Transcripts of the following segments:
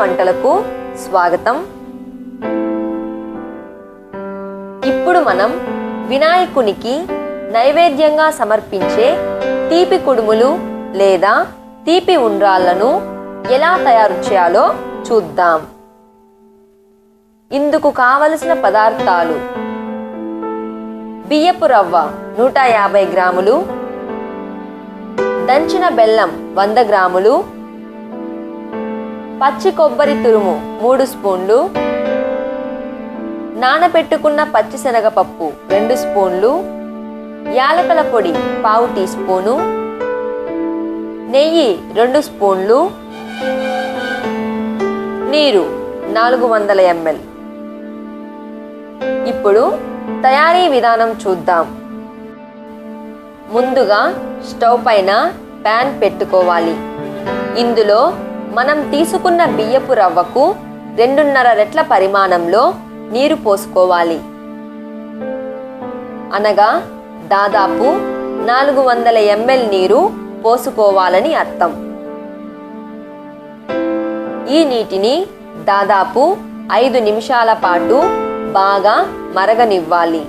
వంటలకు స్వాగతం. ఇప్పుడు మనం వినాయకునికి నైవేద్యంగా సమర్పించే తీపి కుడుములు లేదా తీపి ఉండ్రాళ్ళను ఎలా తయారు చేయాలో చూద్దాం. ఇందుకు కావలసిన పదార్థాలు బియ్యపు రవ్వ నూట యాభై గ్రాములు దంచిన బెల్లం వంద గ్రాములు పచ్చి కొబ్బరి తురుము మూడు స్పూన్లు. నానబెట్టుకున్న పచ్చిశనగపప్పు రెండు స్పూన్లు. యాలకల పొడి పావు టీ స్పూను. నెయ్యి రెండు స్పూన్లు. నీరు నాలుగు వందల ఎంఎల్. ఇప్పుడు తయారీ విధానం చూద్దాం. ముందుగా స్టవ్ పైన ప్యాన్ పెట్టుకోవాలి. ఇందులో మనం తీసుకున్న బియ్యపు రవ్వకు రెండున్నర రెట్ల పరిమాణంలో నీరు పోసుకోవాలి. అనగా దాదాపు నాలుగు వందల ఎంఎల్ నీరు పోసుకోవాలని అర్థం. ఈ నీటిని దాదాపు ఐదు నిమిషాల పాటు బాగా మరగనివ్వాలి.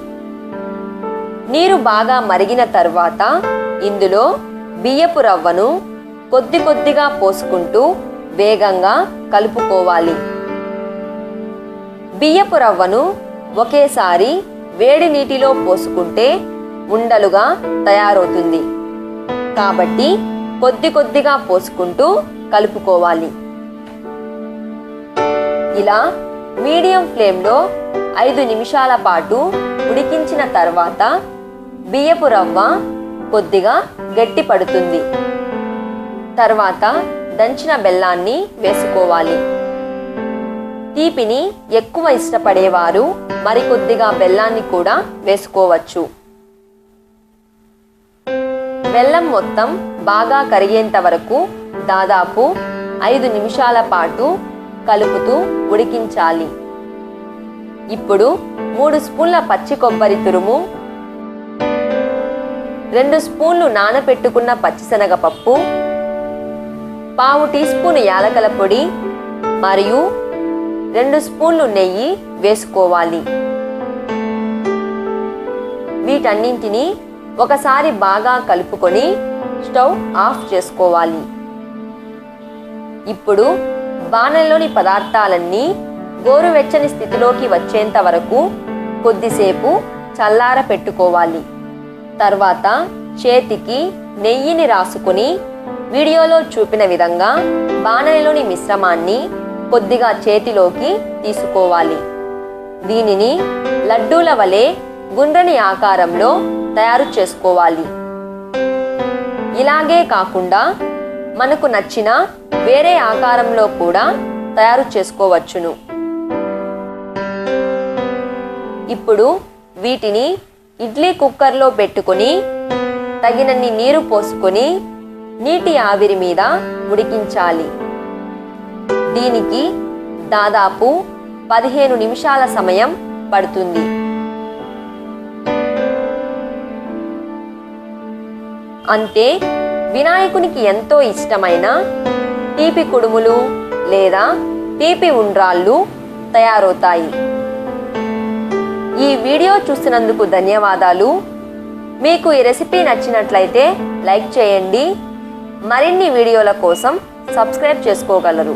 నీరు బాగా మరిగిన తర్వాత ఇందులో బియ్యపు రవ్వను కొద్ది కొద్దిగా పోసుకుంటూ వేగంగా కలుపుకోవాలి. బియ్యపు రవ్వను ఒకేసారి వేడి నీటిలో పోసుకుంటే ఉండలుగా తయారవుతుంది. కాబట్టి కొద్ది కొద్దిగా పోసుకుంటూ కలుపుకోవాలి. ఇలా మీడియం ఫ్లేమ్లో ఐదు నిమిషాల పాటు ఉడికించిన తర్వాత బియ్యపు రవ్వ కొద్దిగా గట్టి పడుతుంది తర్వాత దంచిన బెల్లాన్ని వేసుకోవాలి. తీపిని ఎక్కువ ఇష్టపడేవారు మరికొద్దిగా బెల్లాన్ని కూడా వేసుకోవచ్చు. బెల్లం మొత్తం బాగా కరిగేంత వరకు దాదాపు ఐదు నిమిషాల పాటు కలుపుతూ ఉడికించాలి. ఇప్పుడు మూడు స్పూన్ల పచ్చి కొబ్బరి తురుము రెండు స్పూన్లు నానపెట్టుకున్న పచ్చిశనగపప్పు పావు టీ స్పూన్ యాలకల పొడి మరియు రెండు స్పూన్లు నెయ్యి వేసుకోవాలి. వీటన్నింటినీ ఒకసారి బాగా కలుపుకొని స్టవ్ ఆఫ్ చేసుకోవాలి. ఇప్పుడు బాణల్లోని పదార్థాలన్నీ గోరువెచ్చని స్థితిలోకి వచ్చేంత వరకు కొద్దిసేపు చల్లార పెట్టుకోవాలి తర్వాత చేతికి నెయ్యిని రాసుకొని వీడియోలో చూపిన విధంగా బాణలిలోని మిశ్రమాన్ని కొద్దిగా చేతిలోకి తీసుకోవాలి. దీనిని లడ్డూల వలె గుండ్రని ఆకారంలో తయారు చేసుకోవాలి. ఇలాగే కాకుండా మనకు నచ్చిన వేరే ఆకారంలో కూడా తయారు చేసుకోవచ్చును. ఇప్పుడు వీటిని ఇడ్లీ కుక్కర్లో పెట్టుకొని తగినన్ని నీరు పోసుకొని నీటి ఆవిరి మీద ఉడికించాలి. దీనికి దాదాపు పదిహేను నిమిషాల సమయం పడుతుంది. అంతే వినాయకునికి ఎంతో ఇష్టమైన తీపి కుడుములు లేదా తీపి ఉండ్రాళ్ళు తయారవుతాయి. ఈ వీడియో చూసినందుకు ధన్యవాదాలు. మీకు ఈ రెసిపీ నచ్చినట్లయితే లైక్ చేయండి మరిన్ని వీడియోల కోసం సబ్స్క్రైబ్ చేసుకోగలరు.